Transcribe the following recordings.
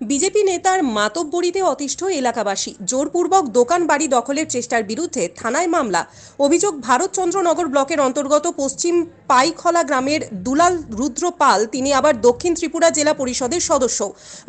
BJP নেতার মাতব্বরিতে অতিষ্ঠ এলাকাবাসী। জোরপূর্বক দোকান বাড়ি দখলের চেষ্টার বিরুদ্ধে থানায় মামলা। অভিযোগ ভারতচন্দ্রনগর ব্লকের অন্তর্গত পশ্চিম পাইখলা গ্রামের দুলাল রুদ্র পাল, তিনি আবার দক্ষিণ ত্রিপুরা জেলা পরিষদের সদস্য।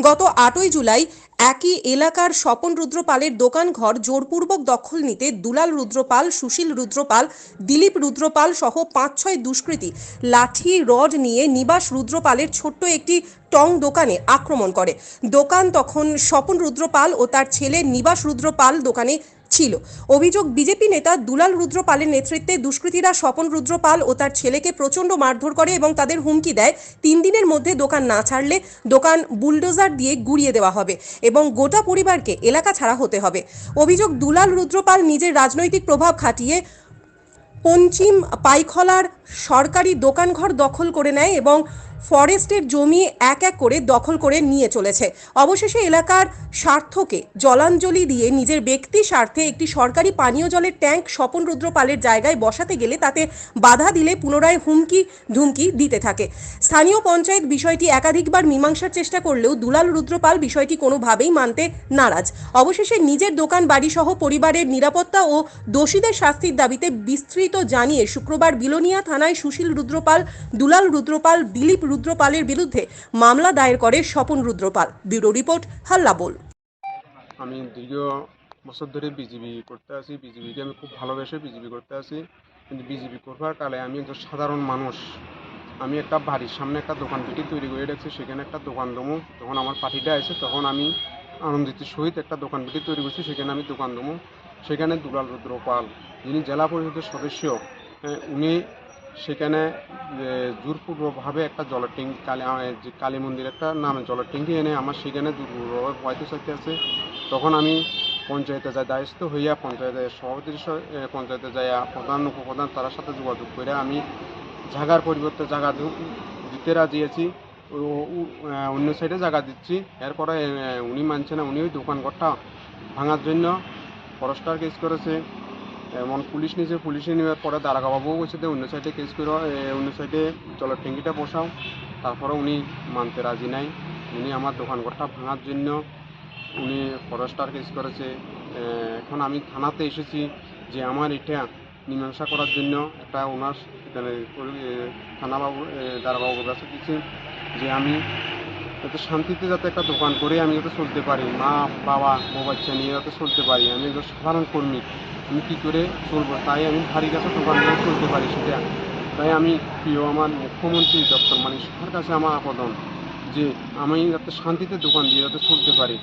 গত আটই জুলাই একই এলাকার স্বপন রুদ্রপালের দোকান ঘর জোরপূর্বক দখল নিতে দুলাল রুদ্রপাল সুশীল রুদ্রপাল দিলীপ রুদ্রপাল সহ পাঁচ ছয় দুষ্কৃতী লাঠি, রড নিয়ে নিবাস রুদ্রপালের ছোট্ট একটি টং দোকানে আক্রমণ করে। দোকান তখন স্বপন রুদ্রপাল ও তার ছেলে নিবাস রুদ্রপাল দোকানে ছিল। অভিযোগ, বিজেপি নেতা দুলাল রুদ্রপালের নেতৃত্বে দুষ্কৃতীরা স্বপন রুদ্রপাল ও তার ছেলেকে প্রচণ্ড মারধর করে এবং তাদের হুমকি দেয়। তিন দিনের মধ্যে দোকান না ছাড়লে দোকান বুলডোজার দিয়ে গুড়িয়ে দেওয়া হবে এবং গোটা পরিবারকে এলাকা ছাড়া হতে হবে। অভিযোগ, দুলাল রুদ্রপাল নিজের রাজনৈতিক প্রভাব খাটিয়ে পঞ্চিম পাইখলার সরকারি দোকানঘর দখল করে নেয় এবং ফরেস্টের জমি এক এক করে দখল করে নিয়ে চলেছে। অবশেষে এলাকার স্বার্থকে জলাঞ্জলি দিয়ে নিজের ব্যক্তি স্বার্থে একটি সরকারি পানীয় জলের ট্যাঙ্ক স্বপন রুদ্রপালের জায়গায় বসাতে গেলে তাতে বাধা দিলে পুনরায় হুমকি ধুমকি দিতে থাকে। স্থানীয় পঞ্চায়েত বিষয়টি একাধিকবার মীমাংসার চেষ্টা করলেও দুলাল রুদ্রপাল বিষয়টি কোনোভাবেই মানতে নারাজ। অবশেষে নিজের দোকান বাড়ি সহ পরিবারের নিরাপত্তা ও দোষীদের শাস্তির দাবিতে বিস্তৃত জানিয়ে শুক্রবার বিলোনিয়া থানায় সুশীল রুদ্রপাল দুলাল রুদ্রপাল দিলীপ রুদ্রপালের বিরুদ্ধে মামলা দায়ের করে স্বপন রুদ্রপাল। ব্যুরো রিপোর্ট হাল্লা বল আমি দীর্ঘ বছর ধরে বিজেপি করতে আছি। বিজেপিকে আমি খুব ভালোবেসে বিজেপি করতে আছি। কিন্তু বিজেপি করবার কালে আমি একজন সাধারণ মানুষ। আমি একটা বাড়ির সামনে একটা দোকান পিটি তৈরি করে রেখেছি। সেখানে একটা দোকান দমু। তখন আমার পার্টিটা আছে তখন আমি আনন্দিত সহিত একটা দোকান পিটি তৈরি করছি। সেখানে আমি দোকান দমু। সেখানে দুলাল রুদ্রপাল যিনি জেলা পরিষদের সদস্য হ্যাঁ, উনি সেখানে জোরপূর্বকভাবে একটা জলের কালী যে কালী মন্দির একটা নামে জলের ট্যাঙ্কি এনে আমার সেখানে জোরপূর্বকভাবে পয়তে চাইতে আছে। তখন আমি পঞ্চায়েতে যাই দায়িত্ব হইয়া পঞ্চায়েতের সভাপতির পঞ্চায়েতে যাইয়া প্রধান, উপপ্রধান তার সাথে যোগাযোগ করে আমি জায়গার পরিবর্তে জায়গা দিতে রাজি আছি। অন্য সাইডে জায়গা দিচ্ছি। এরপরে উনি মানছে না, উনি ওই দোকানঘরটা ভাঙার জন্য ফরেস্টার কেস করেছে। এমন পুলিশ নিয়েছে পুলিশে নেওয়ার পরে দারাগাবাবুও বলছে যে অন্য সাইডে কেস করো অন্য সাইডে জলের ট্যাঙ্কিটা বসাও। তারপরে উনি মানতে রাজি নাই। উনি আমার দোকানঘরটা ভাঙার জন্য উনি ফরেস্টার কেস করেছে। এখন আমি থানাতে এসেছি যে আমার এটা মীমাংসা করার জন্য একটা ওনার এ, থানাবাবু দারাবাবুর কাছে দিচ্ছি যে আমি যাতে শান্তিতে যাতে একটা দোকান করে, আমি যাতে চলতে পারি। মা, বাবা, বউ, বাচ্চা নিয়ে যাতে চলতে পারি। আমি একজন সাধারণ কর্মী। আমি কী করে চলবো? তাই আমি হারি কাছে দোকান করে চলতে পারি সেটা। তাই আমি প্রিয় আমার মুখ্যমন্ত্রী ডক্টর মানিক সবার কাছে আমার আবেদন যে আমি যাতে শান্তিতে দোকান দিয়ে যাতে চলতে পারি।